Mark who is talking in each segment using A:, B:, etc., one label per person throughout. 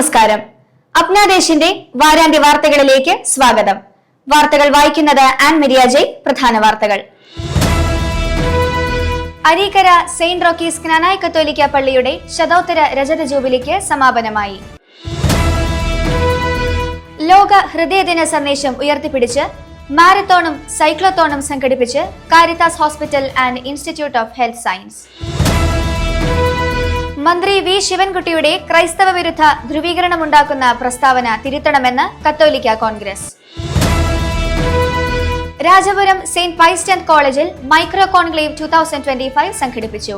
A: നമസ്കാരം. അപ്നാദേശിന്റെ വാരാന്ത്യ വാർത്തകളിലേക്ക് സ്വാഗതം. വാർത്തകൾ വായിക്കുന്നത് ആൻ മിരിയാജയ് പ്രധാന വാർത്തകൾ. അരീക്കര സെയിന്റ് റോക്കീസ് ജ്ഞാനായ കത്തോലിക്ക പള്ളിയുടെ ശതോത്തര രജത ജൂബിലിക്ക് സമാപനമായി. ലോക ഹൃദയദിന സന്ദേശം ഉയർത്തിപ്പിടിച്ച് മാരത്തോണും സൈക്ലോത്തോണും സംഘടിപ്പിച്ച് Caritas hospital and institute of health science. മന്ത്രി വി ശിവൻകുട്ടിയുടെ ക്രൈസ്തവ വിരുദ്ധ ധ്രുവീകരണമുണ്ടാക്കുന്ന പ്രസ്താവന തിരുത്തണമെന്ന് കത്തോലിക്ക കോൺഗ്രസ്. രാജപുരം സെയിന്റ് പൈസ്റ്റൻ കോളേജിൽ micro conclave two thousand twenty five സംഘടിപ്പിച്ചു.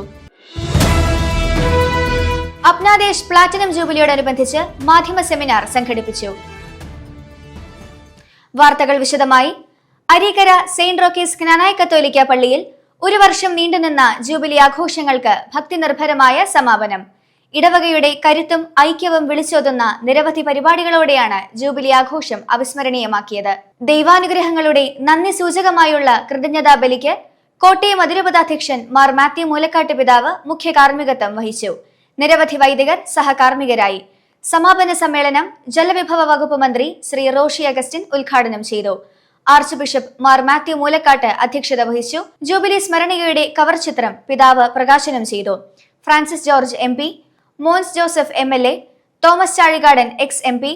A: അപ്നാദേശ് പ്ലാറ്റിനം ജൂബിലിയോടനുബന്ധിച്ച് മാധ്യമ സെമിനാർ സംഘടിപ്പിച്ചു. വാർത്തകൾ വിശദമായി. അരീക്കര സെയിന്റ് റോക്കീസ് ജ്ഞാനായ കത്തോലിക്ക പള്ളിയിൽ ഒരു വർഷം നീണ്ടുനിന്ന ജൂബിലി ആഘോഷങ്ങൾക്ക് ഭക്തിനിർഭരമായ സമാപനം. ഇടവകയുടെ കരുത്തും ഐക്യവും വിളിച്ചോതുന്ന നിരവധി പരിപാടികളോടെയാണ് ജൂബിലി ആഘോഷം അവിസ്മരണീയമാക്കിയത്. ദൈവാനുഗ്രഹങ്ങളുടെ നന്ദി സൂചകമായുള്ള കൃതജ്ഞതാ ബലിക്ക് കോട്ടയം അതിരൂപതാധ്യക്ഷൻ മാർ മാത്യു മൂലക്കാട്ട് പിതാവ് മുഖ്യ കാർമ്മികത്വം വഹിച്ചു. നിരവധി വൈദികർ സഹകാർമ്മികരായി. സമാപന സമ്മേളനം ജലവിഭവ വകുപ്പ് മന്ത്രി ശ്രീ റോഷി അഗസ്റ്റിൻ ഉദ്ഘാടനം ചെയ്തു. ആർച്ച് ബിഷപ്പ് മാർ മാത്യു മൂലക്കാട്ട് അധ്യക്ഷത വഹിച്ചു. ജൂബിലി സ്മരണികയുടെ കവർ ചിത്രം പിതാവ് പ്രകാശനം ചെയ്തു. Francis George M P Mons Joseph M L A Thomas Chazhikadan ex M P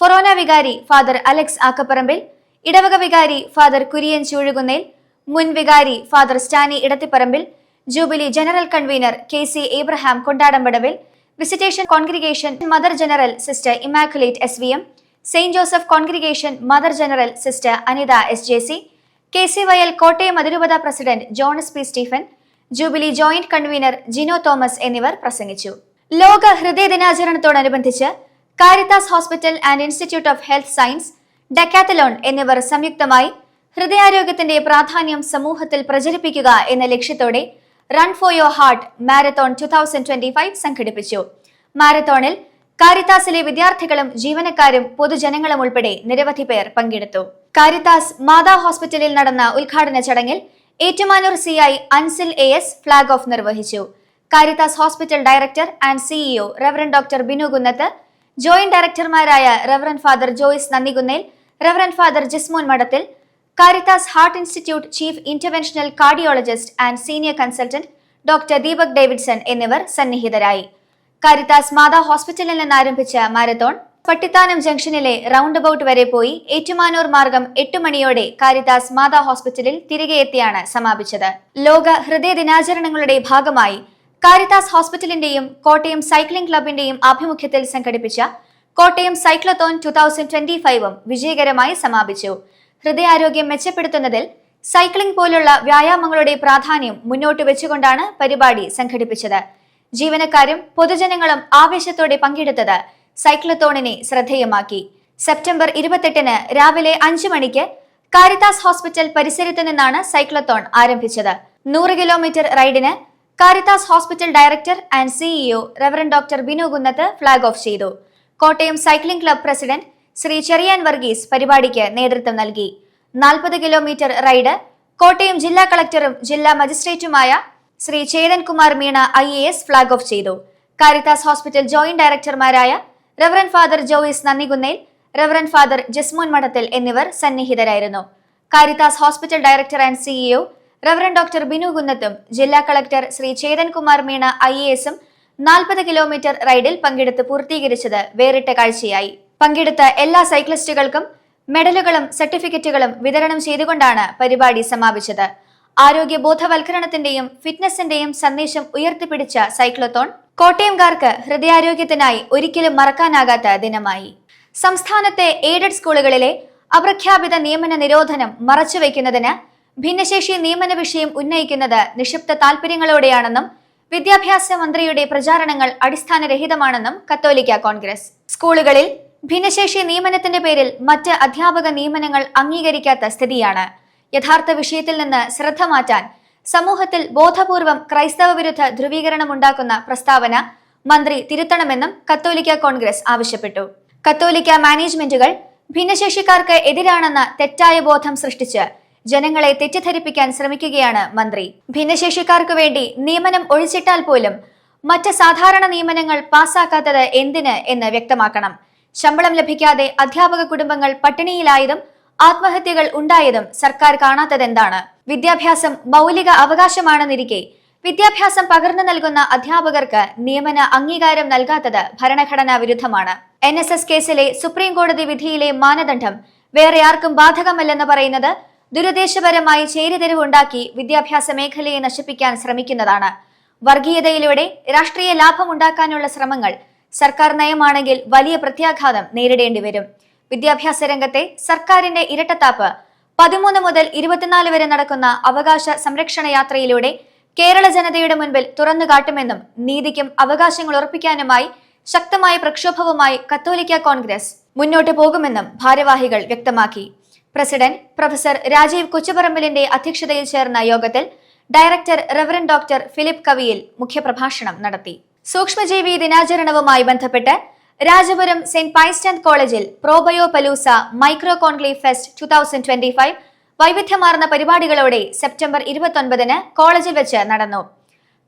A: forane വികാരി ഫാദർ അലക്സ് ആക്കപ്പറമ്പിൽ ഇടവക വികാരി ഫാദർ കുര്യൻ ചൂഴുകുന്നേൽ മുൻ വികാരി father Stany Edathiparambil jubilee general convener K C Abraham Kondadampadavil visitation congregation mother general sister Immaculate S V M saint Joseph congregation mother general sister Anitha S J C K C Y L Kottayam അതിരൂപത president Jonas P Stephen jubilee joint convener Gino Thomas എന്നിവർ പ്രസംഗിച്ചു. ലോക ഹൃദയ ദിനാചരണത്തോടനുബന്ധിച്ച് Caritas hospital and institute of health science Decathlon എന്നിവർ സംയുക്തമായി ഹൃദയാരോഗ്യത്തിന്റെ പ്രാധാന്യം സമൂഹത്തിൽ പ്രചരിപ്പിക്കുക എന്ന ലക്ഷ്യത്തോടെ run for your heart marathon two thousand twenty five സംഘടിപ്പിച്ചു. മാരത്തോണിൽ കാരിത്താസിലെ വിദ്യാർത്ഥികളും ജീവനക്കാരും പൊതുജനങ്ങളും ഉൾപ്പെടെ നിരവധി പേർ പങ്കെടുത്തു. കാരിത്താസ് മാതാ ഹോസ്പിറ്റലിൽ നടന്ന ഉദ്ഘാടന ചടങ്ങിൽ Ettumanoor C I Ansil A S flag off നിർവഹിച്ചു. Caritas hospital director and CEO reverend doctor Binu Kunnath joint ഡയറക്ടർമാരായ reverend father Joyce Nandikunnel reverend father Jismon Madathil Caritas heart institute chief interventional cardiologist and senior consultant doctor Deepak Davidson എന്നിവർ സന്നിഹിതരായി. Caritas മാതാ ഹോസ്പിറ്റലിൽ നിന്ന് ആരംഭിച്ച marathon Pattithanam ജംഗ്ഷനിലെ round about വരെ പോയി ഏറ്റുമാനൂർ മാർഗം എട്ട് മണിയോടെ കാരിതാസ് മാതാ ഹോസ്പിറ്റലിൽ തിരികെ എത്തിയാണ് സമാപിച്ചത്. ലോക ഹൃദയ ദിനാചരണങ്ങളുടെ ഭാഗമായി കാരിതാസ് ഹോസ്പിറ്റലിന്റെയും കോട്ടയം സൈക്ലിംഗ് ക്ലബിന്റെയും ആഭിമുഖ്യത്തിൽ സംഘടിപ്പിച്ച Kottayam cyclothon two thousand twenty ഫൈവും വിജയകരമായി സമാപിച്ചു. ഹൃദയാരോഗ്യം മെച്ചപ്പെടുത്തുന്നതിൽ സൈക്ലിംഗ് പോലുള്ള വ്യായാമങ്ങളുടെ പ്രാധാന്യം മുന്നോട്ട് വെച്ചുകൊണ്ടാണ് പരിപാടി സംഘടിപ്പിച്ചത്. ജീവനക്കാരും പൊതുജനങ്ങളും ആവേശത്തോടെ പങ്കെടുത്തത് സൈക്ലത്തോണിനെ ശ്രദ്ധേയമാക്കി. സെപ്റ്റംബർ ഇരുപത്തെട്ടിന് രാവിലെ അഞ്ചു മണിക്ക് കാരിത്താസ് ഹോസ്പിറ്റൽ പരിസരത്ത് നിന്നാണ് സൈക്ലത്തോൺ ആരംഭിച്ചത്. നൂറ് kilometre റൈഡിന് Caritas hospital director and CEO reverend doctor Binu Kunnath flag off ചെയ്തു. Kottayam cycling club president Shri Cherian Varghese പരിപാടിക്ക് നേതൃത്വം നൽകി. നാൽപ്പത് കിലോമീറ്റർ റൈഡ് കോട്ടയം ജില്ലാ കളക്ടറും ജില്ലാ മജിസ്ട്രേറ്റുമായ Shri Chetankumar Meena I A S flag off ചെയ്തു. Caritas hospital joint ഡയറക്ടർമാരായ reverend father Joyce Nandikunnel reverend father Jasmon Madathil എന്നിവർ സന്നിഹിതരായിരുന്നു. Caritas hospital director and CEO reverend doctor Binu കുന്നത്തും ജില്ലാ collector Shri Chetankumar Meena I A എസും നാൽപ്പത് kilometre റൈഡിൽ പങ്കെടുത്ത് പൂർത്തീകരിച്ചത് വേറിട്ട കാഴ്ചയായി. പങ്കെടുത്ത എല്ലാ സൈക്ലിസ്റ്റുകൾക്കും മെഡലുകളും സർട്ടിഫിക്കറ്റുകളും വിതരണം ചെയ്തുകൊണ്ടാണ് പരിപാടി സമാപിച്ചത്. ആരോഗ്യ ബോധവൽക്കരണത്തിന്റെയും ഫിറ്റ്നസിന്റെയും സന്ദേശം ഉയർത്തിപ്പിടിച്ച സൈക്ലോത്തോൺ കോട്ടയംകാർക്ക് ഹൃദയാരോഗ്യത്തിനായി ഒരിക്കലും മറക്കാനാകാത്ത ദിനമായി. സംസ്ഥാനത്തെ എയ്ഡഡ് സ്കൂളുകളിലെ അപ്രഖ്യാപിത നിയമന നിരോധനം മറച്ചുവെക്കുന്നതിന് ഭിന്നശേഷി നിയമന വിഷയം ഉന്നയിക്കുന്നത് നിക്ഷിപ്ത താൽപര്യങ്ങളോടെയാണെന്നും വിദ്യാഭ്യാസ മന്ത്രിയുടെ പ്രചാരണങ്ങൾ അടിസ്ഥാനരഹിതമാണെന്നും കത്തോലിക്ക കോൺഗ്രസ്. സ്കൂളുകളിൽ ഭിന്നശേഷി നിയമനത്തിന്റെ പേരിൽ മറ്റ് അധ്യാപക നിയമനങ്ങൾ അംഗീകരിക്കാത്ത സ്ഥിതിയാണ്. യഥാർത്ഥ വിഷയത്തിൽ നിന്ന് ശ്രദ്ധ മാറ്റാൻ സമൂഹത്തിൽ ബോധപൂർവം ക്രൈസ്തവ വിരുദ്ധ ധ്രുവീകരണം ഉണ്ടാക്കുന്ന പ്രസ്താവന മന്ത്രി തിരുത്തണമെന്നും കത്തോലിക്ക കോൺഗ്രസ് ആവശ്യപ്പെട്ടു. കത്തോലിക്ക മാനേജ്മെന്റുകൾ ഭിന്നശേഷിക്കാർക്ക് എതിരാണെന്ന തെറ്റായ ബോധം സൃഷ്ടിച്ച് ജനങ്ങളെ തെറ്റിദ്ധരിപ്പിക്കാൻ ശ്രമിക്കുകയാണ് മന്ത്രി. ഭിന്നശേഷിക്കാർക്ക് വേണ്ടി നിയമനം ഒഴിച്ചിട്ടാൽ പോലും മറ്റ് സാധാരണ നിയമനങ്ങൾ പാസാക്കാത്തത് എന്തിന് എന്ന് വ്യക്തമാക്കണം. ശമ്പളം ലഭിക്കാതെ അധ്യാപക കുടുംബങ്ങൾ പട്ടിണിയിലായതും ആത്മഹത്യകൾ ഉണ്ടായതും സർക്കാർ കാണാത്തതെന്താണ്? വിദ്യാഭ്യാസം മൗലിക അവകാശമാണെന്നിരിക്കെ വിദ്യാഭ്യാസം പകർന്നു നൽകുന്ന അധ്യാപകർക്ക് നിയമന അംഗീകാരം നൽകാത്തത് ഭരണഘടനാ വിരുദ്ധമാണ്. എൻ എസ് എസ് കേസിലെ സുപ്രീം കോടതി വിധിയിലെ മാനദണ്ഡം വേറെ ആർക്കും ബാധകമല്ലെന്ന് പറയുന്നത് ദുരുദ്ദേശപരമായി ചേരിതിരിവുണ്ടാക്കി വിദ്യാഭ്യാസ മേഖലയെ നശിപ്പിക്കാൻ ശ്രമിക്കുന്നതാണ്. വർഗീയതയിലൂടെ രാഷ്ട്രീയ ലാഭമുണ്ടാക്കാനുള്ള ശ്രമങ്ങൾ സർക്കാർ നയമാണെങ്കിൽ വലിയ പ്രത്യാഘാതം നേരിടേണ്ടി വരും വിദ്യാഭ്യാസ രംഗത്തെ സർക്കാരിന്റെ ഇരട്ടത്താപ്പ്. പതിമൂന്ന് മുതൽ ഇരുപത്തിനാല് വരെ നടക്കുന്ന അവകാശ സംരക്ഷണ യാത്രയിലൂടെ കേരള ജനതയുടെ മുൻപിൽ തുറന്നു കാട്ടുമെന്നും നീതിക്കും അവകാശങ്ങൾ ഉറപ്പിക്കാനുമായി ശക്തമായ പ്രക്ഷോഭവുമായി കത്തോലിക്ക കോൺഗ്രസ് മുന്നോട്ട് പോകുമെന്നും ഭാരവാഹികൾ വ്യക്തമാക്കി. പ്രസിഡന്റ് പ്രൊഫസർ രാജീവ് കൊച്ചുപറമ്പലിന്റെ അധ്യക്ഷതയിൽ ചേർന്ന യോഗത്തിൽ director reverend doctor Philip Kaviyil മുഖ്യപ്രഭാഷണം നടത്തി. സൂക്ഷ്മജീവി ദിനാചരണവുമായി ബന്ധപ്പെട്ട് രാജപുരം സെന്റ് പൈസ്റ്റന്റ് കോളേജിൽ probio palooza micro conclave fest two thousand twenty five വൈവിധ്യമാർന്ന പരിപാടികളോടെ സെപ്റ്റംബർ ഇരുപത്തൊൻപതിന് കോളേജിൽ വെച്ച് നടന്നു.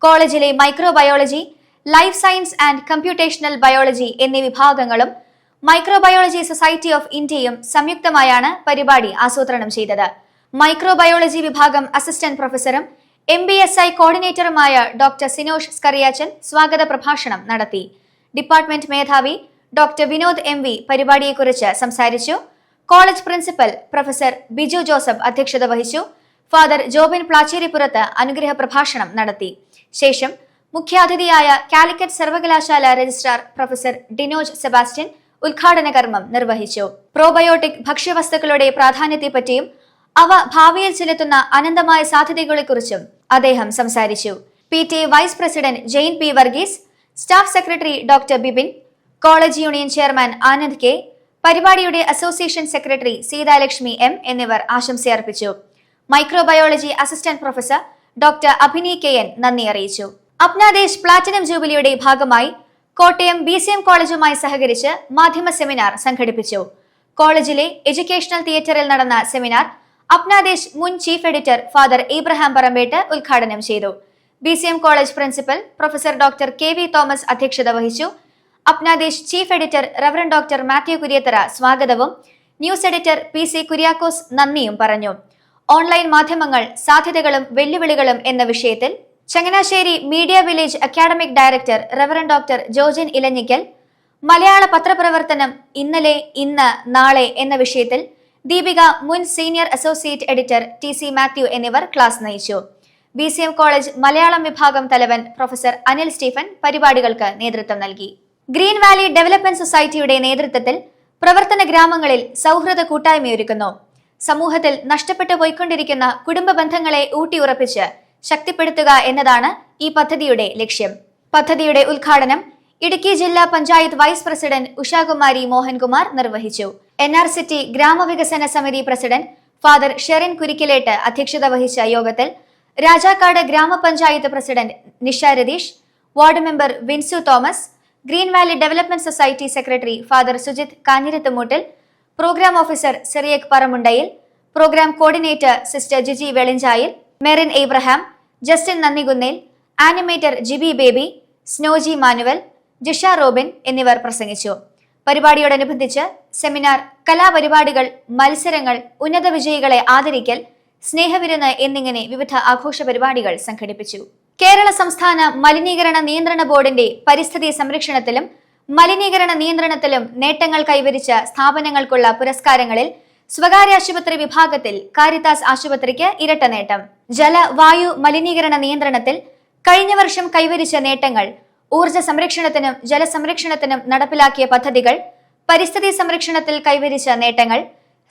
A: കോളേജിലെ microbiology life science and computational biology എന്നീ വിഭാഗങ്ങളും മൈക്രോബയോളജി സൊസൈറ്റി ഓഫ് ഇന്ത്യയും സംയുക്തമായാണ് പരിപാടി ആസൂത്രണം ചെയ്തത്. മൈക്രോബയോളജി വിഭാഗം അസിസ്റ്റന്റ് പ്രൊഫസറും എം ബി എസ് ഐ കോർഡിനേറ്ററുമായ ഡോക്ടർ സിനോഷ് സ്കറിയാച്ചൻ സ്വാഗത പ്രഭാഷണം നടത്തി. ഡിപ്പാർട്ട്മെന്റ് മേധാവി ഡോക്ടർ വിനോദ് എം വി പരിപാടിയെക്കുറിച്ച് സംസാരിച്ചു. College principal professor Biju Joseph അധ്യക്ഷത വഹിച്ചു. ഫാദർ ജോബിൻ പ്ലാച്ചേരിപ്പുറത്ത് അനുഗ്രഹ പ്രഭാഷണം നടത്തി. ശേഷം മുഖ്യാതിഥിയായ കാലിക്കറ്റ് സർവകലാശാല രജിസ്ട്രാർ പ്രൊഫസർ ഡിനോജ് സെബാസ്റ്റ്യൻ ഉദ്ഘാടന കർമ്മം നിർവഹിച്ചു. പ്രോബയോട്ടിക് ഭക്ഷ്യവസ്തുക്കളുടെ പ്രാധാന്യത്തെപ്പറ്റിയും അവ ഭാവിയിൽ ചെലുത്തുന്ന അനന്തമായ സാധ്യതകളെക്കുറിച്ചും അദ്ദേഹം സംസാരിച്ചു. P T vice president Jain P Varghese staff secretary doctor Bipin college union chairman Anand K പരിപാടിയുടെ അസോസിയേഷൻ സെക്രട്ടറി സീതാലക്ഷ്മി എം എന്നിവർ ആശംസയർപ്പിച്ചു. Microbiology assistant professor doctor Abhini K N നന്ദി അറിയിച്ചു. അപ്നാദേശ് പ്ലാറ്റിനം ജൂബിലിയുടെ ഭാഗമായി കോട്ടയം ബി സി എം കോളേജുമായി സഹകരിച്ച് മാധ്യമ സെമിനാർ സംഘടിപ്പിച്ചു. കോളേജിലെ എഡ്യൂക്കേഷണൽ തിയേറ്ററിൽ നടന്ന സെമിനാർ അപ്നാദേശ് മുൻ chief editor father Ibrahim Parampett ഉദ്ഘാടനം ചെയ്തു. B C M college principal professor doctor K V Thomas അധ്യക്ഷത വഹിച്ചു. Apnadesh chief editor reverend doctor Mathew Kuriathara സ്വാഗതവും. News editor P C Kuriakose നന്ദിയും പറഞ്ഞു. ഓൺലൈൻ മാധ്യമങ്ങൾ സാധ്യതകളും വെല്ലുവിളികളും എന്ന വിഷയത്തിൽ Changanassery media village academic director reverend doctor Jojan Elanjikkal മലയാള പത്രപ്രവർത്തനം ഇന്നലെ ഇന്ന് നാളെ എന്ന വിഷയത്തിൽ ദീപിക മുൻ senior associate editor T C Mathew എന്നിവർ ക്ലാസ് നയിച്ചു. B C M college Malayalam വിഭാഗം തലവൻ പ്രൊഫസർ അനിൽ സ്റ്റീഫൻ പരിപാടികൾക്ക് നേതൃത്വം നൽകി. ഗ്രീൻ വാലി ഡെവലപ്മെന്റ് സൊസൈറ്റിയുടെ നേതൃത്വത്തിൽ പ്രവർത്തന ഗ്രാമങ്ങളിൽ സൗഹൃദ കൂട്ടായ്മയൊരുക്കുന്നു. സമൂഹത്തിൽ നഷ്ടപ്പെട്ടു പോയിക്കൊണ്ടിരിക്കുന്ന കുടുംബ ബന്ധങ്ങളെ ഊട്ടിയുറപ്പിച്ച് ശക്തിപ്പെടുത്തുക എന്നതാണ് ഈ പദ്ധതിയുടെ ലക്ഷ്യം. പദ്ധതിയുടെ ഉദ്ഘാടനം ഇടുക്കി ജില്ലാ പഞ്ചായത്ത് വൈസ് പ്രസിഡന്റ് ഉഷാകുമാരി മോഹൻകുമാർ നിർവഹിച്ചു. എൻ ആർ സിറ്റി ഗ്രാമവികസന സമിതി പ്രസിഡന്റ് ഫാദർ ഷെറിൻ കുരിക്കിലേട്ട് അധ്യക്ഷത വഹിച്ച യോഗത്തിൽ രാജാക്കാട് ഗ്രാമപഞ്ചായത്ത് president Nisha Ratheesh ward member Vinsu Thomas green valley development society secretary father Sujith Kanjirathumoottil program officer Cyriac Paramundayil program coordinator sister Jiji Velinchayil Merin Abraham Justin Nandikunnel animator Jibi Baby Snoji Manuel Jisha Robin എന്നിവർ പ്രസംഗിച്ചു. പരിപാടിയോടനുബന്ധിച്ച് seminar കലാപരിപാടികൾ മത്സരങ്ങൾ ഉന്നത വിജയികളെ ആദരിക്കൽ സ്നേഹവിരുന്ന് എന്നിങ്ങനെ വിവിധ ആഘോഷ പരിപാടികൾ സംഘടിപ്പിച്ചു. കേരള സംസ്ഥാന മലിനീകരണ നിയന്ത്രണ ബോർഡിന്റെ പരിസ്ഥിതി സംരക്ഷണത്തിലും മലിനീകരണ നിയന്ത്രണത്തിലും നേട്ടങ്ങൾ കൈവരിച്ച സ്ഥാപനങ്ങൾക്കുള്ള പുരസ്കാരങ്ങളിൽ സ്വകാര്യ ആശുപത്രി വിഭാഗത്തിൽ കാരിതാസ് ആശുപത്രിക്ക് ഇരട്ട നേട്ടം. ജല വായു മലിനീകരണ നിയന്ത്രണത്തിൽ കഴിഞ്ഞ വർഷം കൈവരിച്ച നേട്ടങ്ങൾ ഊർജ സംരക്ഷണത്തിനും ജലസംരക്ഷണത്തിനും നടപ്പിലാക്കിയ പദ്ധതികൾ പരിസ്ഥിതി സംരക്ഷണത്തിൽ കൈവരിച്ച നേട്ടങ്ങൾ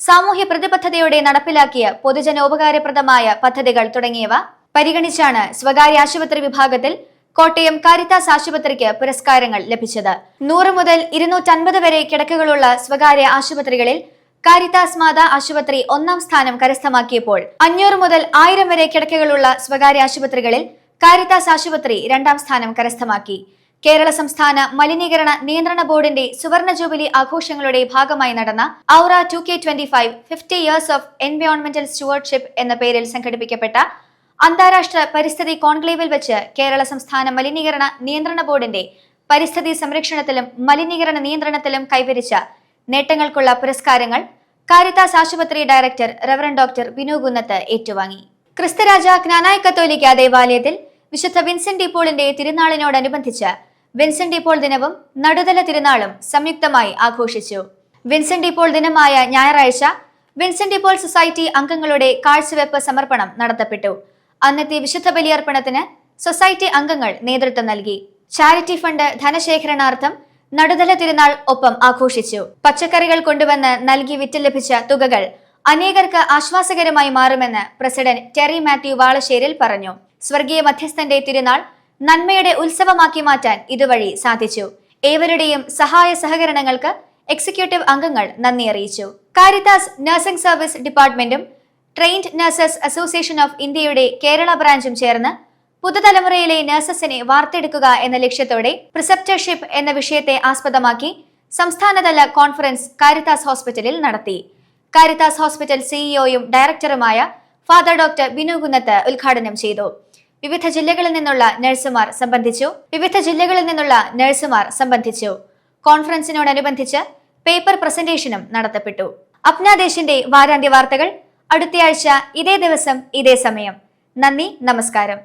A: സാമൂഹ്യ പ്രതിബദ്ധതയോടെ നടപ്പിലാക്കിയ പൊതുജനോപകാരപ്രദമായ പദ്ധതികൾ തുടങ്ങിയവ പരിഗണിച്ചാണ് സ്വകാര്യ ആശുപത്രി വിഭാഗത്തിൽ കോട്ടയം കാരിത്താസ് ആശുപത്രിക്ക് പുരസ്കാരങ്ങൾ ലഭിച്ചത്. നൂറ് മുതൽ ഇരുന്നൂറ്റൻപത് വരെ കിടക്കകളുള്ള സ്വകാര്യ ആശുപത്രികളിൽ കാരിത്താസ് മാതാ ആശുപത്രി ഒന്നാം സ്ഥാനം കരസ്ഥമാക്കിയപ്പോൾ അഞ്ഞൂറ് മുതൽ ആയിരം വരെ കിടക്കകളുള്ള സ്വകാര്യ ആശുപത്രികളിൽ കാരിത്താസ് ആശുപത്രി രണ്ടാം സ്ഥാനം കരസ്ഥമാക്കി. കേരള സംസ്ഥാന മലിനീകരണ നിയന്ത്രണ ബോർഡിന്റെ സുവർണ ജൂബിലി ആഘോഷങ്ങളുടെ ഭാഗമായി നടന്ന aura two K twenty five fifty years of എൻവയോൺമെന്റൽ stewardship എന്ന പേരിൽ സംഘടിപ്പിക്കപ്പെട്ട അന്താരാഷ്ട്ര പരിസ്ഥിതി കോൺക്ലേവിൽ വെച്ച് കേരള സംസ്ഥാന മലിനീകരണ നിയന്ത്രണ ബോർഡിന്റെ പരിസ്ഥിതി സംരക്ഷണത്തിലും മലിനീകരണ നിയന്ത്രണത്തിലും കൈവരിച്ച നേട്ടങ്ങൾക്കുള്ള പുരസ്കാരങ്ങൾ കാരിത്താസ് ആശുപത്രി director reverend doctor Binu Kunnath ഏറ്റുവാങ്ങി. ക്രിസ്തരാജ ജ്ഞാനായ കത്തോലിക്ക ദേവാലയത്തിൽ വിശുദ്ധ വിൻസെന്റ് ഡിപ്പോളിന്റെ തിരുനാളിനോടനുബന്ധിച്ച് വിൻസെന്റ് ഇപ്പോൾ ദിനവും നടുതല തിരുനാളും സംയുക്തമായി ആഘോഷിച്ചു. വിൻസെന്റ് ഇപ്പോൾ ദിനമായ ഞായറാഴ്ച വിൻസെന്റ് ഇപ്പോൾ സൊസൈറ്റി അംഗങ്ങളുടെ കാഴ്ചവെപ്പ് സമർപ്പണം നടത്തപ്പെട്ടു. അന്നത്തെ വിശുദ്ധ ബലിയർപ്പണത്തിന് സൊസൈറ്റി അംഗങ്ങൾ നേതൃത്വം നൽകി. ചാരിറ്റി ഫണ്ട് ധനശേഖരണാർത്ഥം നടുതല തിരുനാൾ ഒപ്പം ആഘോഷിച്ചു. പച്ചക്കറികൾ കൊണ്ടുവന്ന് നൽകി വിറ്റ് ലഭിച്ച തുകകൾ അനേകർക്ക് ആശ്വാസകരമായി മാറുമെന്ന് പ്രസിഡന്റ് ടെറി മാത്യു വാളശ്ശേരിൽ പറഞ്ഞു. സ്വർഗീയ മധ്യസ്ഥന്റെ തിരുനാൾ നന്മയുടെ ഉത്സവമാക്കി മാറ്റാൻ ഇതുവഴി സാധിച്ചു. ഏവരുടെയും സഹായ സഹകരണങ്ങൾക്ക് എക്സിക്യൂട്ടീവ് അംഗങ്ങൾ നന്ദി അറിയിച്ചു. കാരിതാസ് നഴ്സിംഗ് സർവീസ് ഡിപ്പാർട്ട്മെന്റും ട്രെയിൻഡ് നഴ്സസ് അസോസിയേഷൻ ഓഫ് ഇന്ത്യയുടെ കേരള ബ്രാഞ്ചും ചേർന്ന് പുതുതലമുറയിലെ നഴ്സസിനെ വാർത്തെടുക്കുക എന്ന ലക്ഷ്യത്തോടെ പ്രിസെപ്റ്റർഷിപ്പ് എന്ന വിഷയത്തെ ആസ്പദമാക്കി സംസ്ഥാനതല കോൺഫറൻസ് കാരിതാസ് ഹോസ്പിറ്റലിൽ നടത്തി. കാരിതാസ് ഹോസ്പിറ്റൽ സിഇഒയും ഡയറക്ടറുമായ ഫാദർ ഡോക്ടർ ബിനു കുന്നത്ത് ഉദ്ഘാടനം ചെയ്തു. വിവിധ ജില്ലകളിൽ നിന്നുള്ള നഴ്സുമാർ സംബന്ധിച്ചു. വിവിധ ജില്ലകളിൽ നിന്നുള്ള നഴ്സുമാർ സംബന്ധിച്ചു. കോൺഫറൻസിനോടനുബന്ധിച്ച് പേപ്പർ പ്രസന്റേഷനും നടത്തപ്പെട്ടു. അപ്നാദേശിന്റെ വാരാന്ത്യ വാർത്തകൾ അടുത്തയാഴ്ച ഇതേ ദിവസം ഇതേ സമയം. നന്ദി നമസ്കാരം.